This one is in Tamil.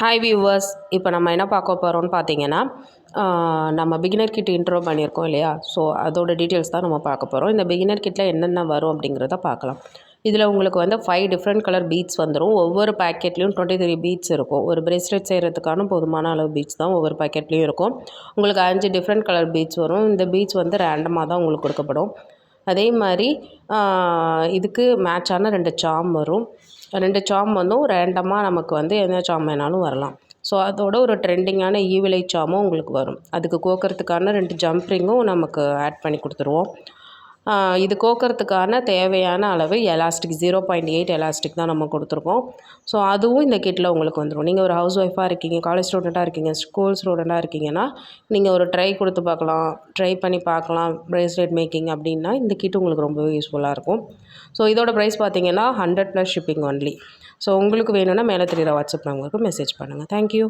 ஹாய் வியூவர்ஸ் இப்போ நம்ம என்ன பார்க்க போகிறோம்னு பார்த்தீங்கன்னா நம்ம பிகினர் கிட் இன்ட்ரோ பண்ணியிருக்கோம் இல்லையா? ஸோ அதோட டீட்டெயில்ஸ் தான் நம்ம பார்க்க போகிறோம் இந்த பிகினர் கிட்டில் என்னென்ன வரும் அப்படிங்கிறத பார்க்கலாம். இதில் உங்களுக்கு வந்து ஃபைவ் டிஃப்ரெண்ட் கலர் பீட்ஸ் வந்துடும் ஒவ்வொரு பேக்கெட்லேயும் டுவெண்ட்டி த்ரீ பீட்ஸ் இருக்கும். ஒரு பிரேஸ்லெட் செய்கிறதுக்கான போதுமான அளவு பீட்ஸ் தான் ஒவ்வொரு பேக்கெட்லேயும் இருக்கும். உங்களுக்கு அஞ்சு டிஃப்ரெண்ட் கலர் பீட்ஸ் வரும். இந்த பீட்ஸ் வந்து ரேண்டமாக தான் உங்களுக்கு கொடுக்கப்படும். அதே மாதிரி இதுக்கு மேட்சான ரெண்டு சாம் வரும். ரெண்டு சாம் வந்தும் ரேண்டமாக நமக்கு வந்து எந்த சாம் வேணாலும் வரலாம். ஸோ அதோட ஒரு ட்ரெண்டிங்கான ஈவிலை சாமும் உங்களுக்கு வரும். அதுக்கு கோக்கறதுக்கான ரெண்டு ஜம்ப்ரிங்கும் நமக்கு ஆட் பண்ணி கொடுத்துருவோம். இது கோக்கிறதுக்கான தேவையான அளவு elastic zero point eight elastic தான் நம்ம கொடுத்துருக்கோம். ஸோ அதுவும் இந்த கிட்டில் உங்களுக்கு வந்துடும் நீங்கள் ஒரு ஹவுஸ் ஒய்ஃபாக இருக்கீங்க காலேஜ் ஸ்டூடெண்ட்டாக இருக்கீங்க ஸ்கூல் ஸ்டூடெண்ட்டாக இருக்கீங்கன்னா நீங்கள் ஒரு ட்ரை கொடுத்து பார்க்கலாம் ட்ரை பண்ணி பார்க்கலாம் ப்ரேஸ்லெட் மேக்கிங் அப்படின்னா இந்த கிட் உங்களுக்கு ரொம்பவே யூஸ்ஃபுல்லாக இருக்கும். ஸோ இதோட ப்ரைஸ் பார்த்தீங்கன்னா hundred plus shipping only so உங்களுக்கு வேணும்னா மேலே தெரியுற வாட்ஸ்அப் நம்பருக்கு மெசேஜ் பண்ணுங்கள் தேங்க்யூ